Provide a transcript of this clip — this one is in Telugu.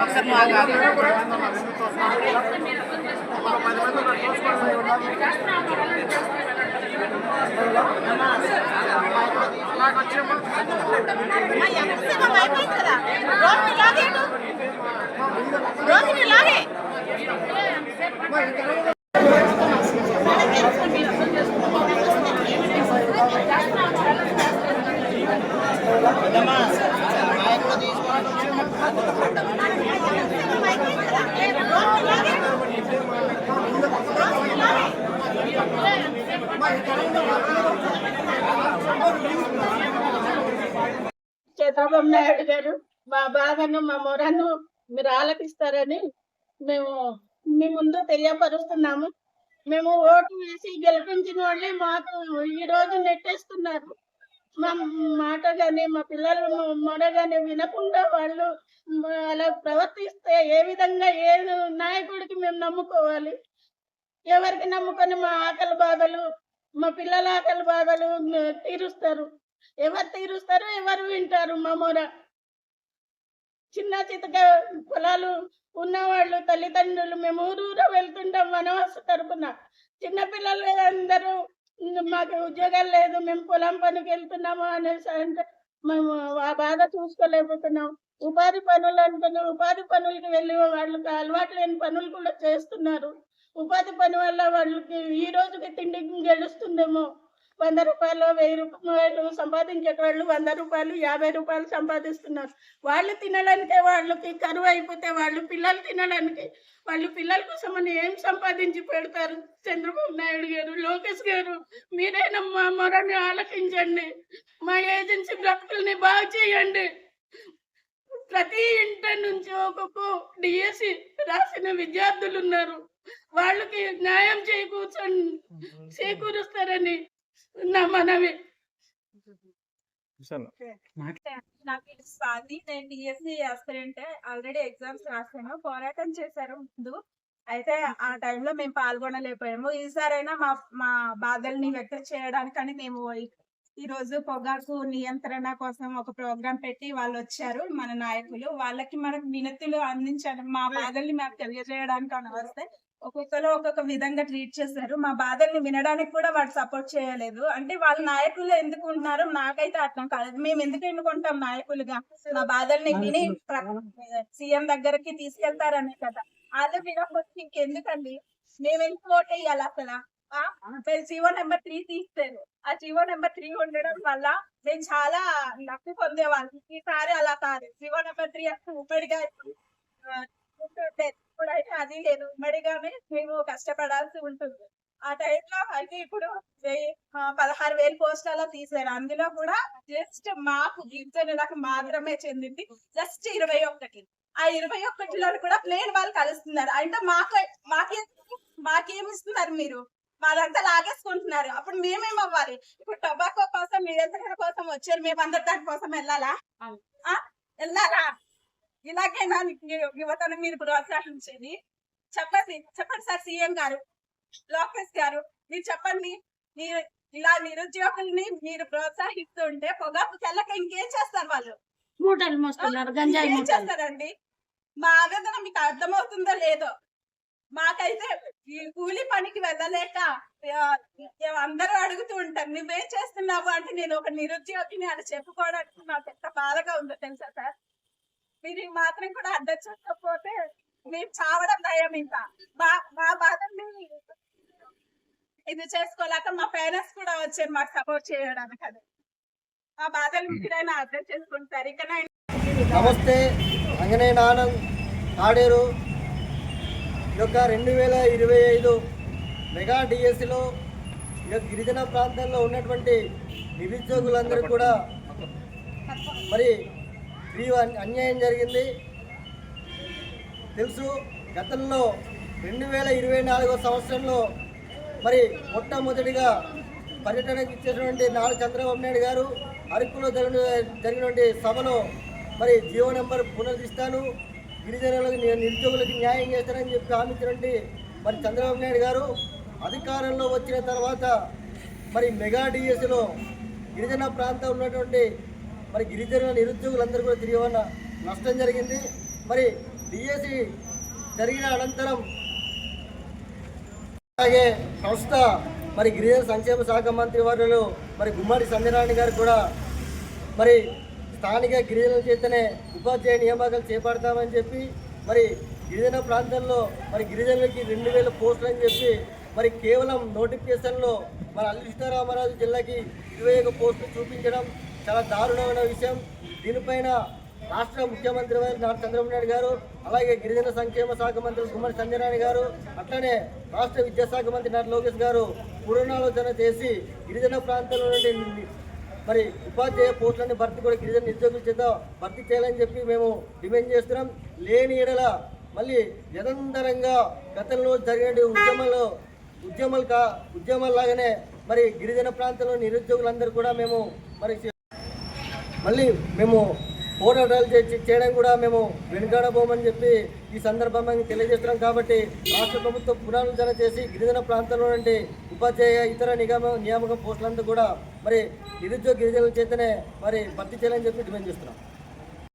ఎంతసేపు చంద్రబాబు నాయుడు గారు మా బాధను మా మొరను మీరు ఆలపిస్తారని మేము మీ ముందు తెలియపరుస్తున్నాము. మేము ఓటు వేసి గెలిపించిన వాళ్ళే మాకు ఈ రోజు నెట్టేస్తున్నారు. మా మాట కానీ మా పిల్లలు మొర కానీ వినకుండా వాళ్ళు అలా ప్రవర్తిస్తే ఏ విధంగా ఏ నాయకుడికి మేము నమ్ముకోవాలి? ఎవరికి నమ్ముకొని మా ఆకలి బాధలు మా పిల్లల ఆకలి బాధలు తీరుస్తారు. ఎవరు తీరుస్తారు ఎవరు వింటారు మా మొర. చిన్న చితక పొలాలు ఉన్నవాళ్ళు తల్లిదండ్రులు మేము ఊరూర వెళ్తుంటాం వనవాస తరపున. చిన్నపిల్లలు అందరూ మాకు ఉద్యోగాలు లేదు మేము పొలం పనికి వెళ్తున్నాము అనేసి అంటే మేము ఆ బాధ చూసుకోలేకపోతున్నాం. ఉపాధి పనులు అనుకుని ఉపాధి పనులకి వెళ్ళి వాళ్ళకి అలవాటు లేని పనులు కూడా చేస్తున్నారు. ఉపాధి పని వల్ల వాళ్ళకి ఈ రోజుకి తిండి గెలుస్తుందేమో. వంద రూపాయలు వెయ్యి రూపాయలు సంపాదించే వాళ్ళు వంద రూపాయలు యాభై రూపాయలు సంపాదిస్తున్నారు. వాళ్ళు తినడానికే వాళ్ళకి కరువు అయిపోతే వాళ్ళు పిల్లలు తినడానికి వాళ్ళు పిల్లల కోసం అని ఏం సంపాదించి పెడతారు? చంద్రబాబు నాయుడు గారు లోకేష్ గారు మీరైనా మా మొరని ఆలకించండి. మా ఏజెన్సీ బ్రతుకుల్ని బాగు చేయండి. ప్రతి ఇంటి నుంచి ఒక్కొక్క డిఎస్సి రాసిన విద్యార్థులు ఉన్నారు వాళ్ళకి న్యాయం చేకూర్చండి చేకూరుస్తారని నా మనవి. నా పేరు స్వాతి నేను డిఎస్సి చేస్తానంటే ఆల్రెడీ ఎగ్జామ్స్ రాసాను. పోరాటం చేశారు ముందు. అయితే ఆ టైంలో మేము పాల్గొనలేకపోయాము. ఈసారైనా మా మా బాధల్ని వ్యక్తం చేయడానికని మేము ఈ- ఈ రోజు పొగాకు నియంత్రణ కోసం ఒక ప్రోగ్రాం పెట్టి వాళ్ళు వచ్చారు మన నాయకులు. వాళ్ళకి మనకు వినతులు అందించాలి. మా బాధల్ని మాకు తెలియజేయడానికి అని వస్తే ఒక్కొక్కరు ఒక్కొక్క విధంగా ట్రీట్ చేశారు. మా బాధల్ని వినడానికి కూడా వాళ్ళు సపోర్ట్ చేయలేదు. అంటే వాళ్ళ నాయకులు ఎందుకు ఉంటున్నారు నాకైతే అర్థం కాలేదు. మేము ఎందుకు ఎన్నుకుంటాం నాయకులుగా? మా బాధల్ని విని సీఎం దగ్గరికి తీసుకెళ్తారనే కదా. అది వినకపోతే ఇంకెందుకండి? మేము ఎందుకు ఓట్ వేయాలి అసలు? నేను జీవో నెంబర్ త్రీ తీస్తాను. ఆ జీవో నెంబర్ త్రీ ఉండడం వల్ల నేను చాలా లబ్ధి పొందేవాళ్ళు ఈసారి అలా కాదు. జీవో నెంబర్ త్రీ అంటే ఉమ్మడిగా ఉంటుండే. ఇప్పుడైతే అది లేదు ఉమ్మడిగానే మేము కష్టపడాల్సి ఉంటుంది. ఆ టైంలో అయితే ఇప్పుడు పదహారు వేలు పోస్టాల తీసారు అందులో కూడా జస్ట్ మాకు గిరిజనులకు మాత్రమే చెందింది. జస్ట్ ఇరవై ఒకటి ఆ ఇరవై ఒకటిలో కూడా ప్లేన్ వాళ్ళు కలుస్తున్నారు. అంటే మాకు మాకే మాకేమి ఇస్తున్నారు మీరు? మాదంతా లాగేసుకుంటున్నారు. అప్పుడు మేమేం అవ్వాలి? ఇప్పుడు టొబాకో కోసం నియంత్రణ కోసం వచ్చారు? మేము అందరు దాని కోసం వెళ్ళాలా? వెళ్ళాలా? ఇలాగైనా యువ- యువతను మీరు ప్రోత్సహించేది చెప్పండి చెప్పండి సార్ సీఎం గారు లోకేష్ గారు మీరు చెప్పండి. మీరు ఇలా నిరుద్యోగుల్ని మీరు ప్రోత్సహిస్తుంటే పొగాకు తెల్లక ఇంకేం చేస్తారు వాళ్ళు? మూటలు మోస్తున్నారు గంజాయి ఏం చేస్తారండి? మా ఆవేదన మీకు అర్థమవుతుందో లేదో మాకైతే ఈ కూలి పనికి వెళ్ళలేక అందరూ అడుగుతూ ఉంటారు నువ్వేం చేస్తున్నావు? అంటే నేను ఒక నిరుద్యోగిని అని చెప్పుకోవడానికి నాకు ఎంత బాధగా ఉందో తెలుసా సార్? మీరు మాత్రం కూడా అర్థం చేసుకోకపోతే మేము చావడం నయం ఇంకా మా మా బాధని ఇది చేసుకోలేక మా పేరెంట్స్ కూడా వచ్చారు మాకు సపోర్ట్ చేయడానికి అది మా బాధలు మీరైనా అర్థం చేసుకుంటారు. ఇక నమస్తే ఆడేరు యొక్క రెండు వేల ఇరవై ఐదు మెగా డిఎస్సిలో ఈ యొక్క గిరిజన ప్రాంతాల్లో ఉన్నటువంటి నిరుద్యోగులందరూ కూడా మరి తీవ్ర అన్యాయం జరిగింది. తెలుసు గతంలో రెండు వేల ఇరవై నాలుగో సంవత్సరంలో మరి మొట్టమొదటిగా పర్యటనకు ఇచ్చేటువంటి నారా చంద్రబాబు నాయుడు గారు అరకులో జరిగిన జరిగినటువంటి సభలో మరి జియో నెంబర్ పునరుద్ధరిస్తాను గిరిజనులకు నిరుద్యోగులకు న్యాయం చేస్తానని చెప్పి హామీ ఇచ్చినటువంటి మరి చంద్రబాబు నాయుడు గారు అధికారంలో వచ్చిన తర్వాత మరి మెగా డిఎస్లో గిరిజన ప్రాంతం ఉన్నటువంటి మరి గిరిజన నిరుద్యోగులందరూ కూడా తిరిగి నష్టం జరిగింది. మరి డిఎస్సి జరిగిన అనంతరం అలాగే సంస్థ మరి గిరిజన సంక్షేమ శాఖ మంత్రి వారిలో మరి గుమ్మడి సంజయనారాయణ గారు కూడా మరి స్థానిక గిరిజనుల చేతనే ఉపాధ్యాయ నియామకాలు చేపడతామని చెప్పి మరి గిరిజన ప్రాంతంలో మరి గిరిజనులకి రెండు వేల పోస్టులు అని చెప్పి మరి కేవలం నోటిఫికేషన్లో మన అల్లి జిల్లాకి ఇరవై ఒక పోస్టులు చూపించడం చాలా దారుణమైన విషయం. దీనిపైన రాష్ట్ర ముఖ్యమంత్రి వారు నారా చంద్రబాబు నాయుడు గారు అలాగే గిరిజన సంక్షేమ శాఖ మంత్రి గుమ్మడి సంజయనారాయణ గారు అట్లనే రాష్ట్ర విద్యాశాఖ మంత్రి నారా లోకేష్ గారు పునరాలోచన చేసి గిరిజన ప్రాంతంలో నుండి మరి ఉపాధ్యాయ పోస్టులన్నీ భర్తీ కూడా గిరిజన నిరుద్యోగుల చేత భర్తీ చేయాలని చెప్పి మేము డిమాండ్ చేస్తున్నాం. లేని ఎడల మళ్ళీ నిరంతరంగా గతంలో జరిగిన ఉద్యమాలు ఉద్యమాలు కా ఉద్యమాల్లాగానే మరి గిరిజన ప్రాంతంలో నిరుద్యోగులందరూ కూడా మేము మరి మళ్ళీ మేము పోరాటాలు చే- చేయడం కూడా మేము వెనుకాడబోమని చెప్పి ఈ సందర్భంగా తెలియజేస్తున్నాం. కాబట్టి రాష్ట్ర ప్రభుత్వం పునరుద్ధరణ చేసి గిరిజన ప్రాంతంలో నుండి ఉపాధ్యాయ ఇతర నిగమ నియామక పోస్టులంతా కూడా మరి నిరుద్యోగ గిరిజనుల చేతనే మరి భర్తీ చేయాలని చెప్పి డిమాండ్ చేస్తున్నాం.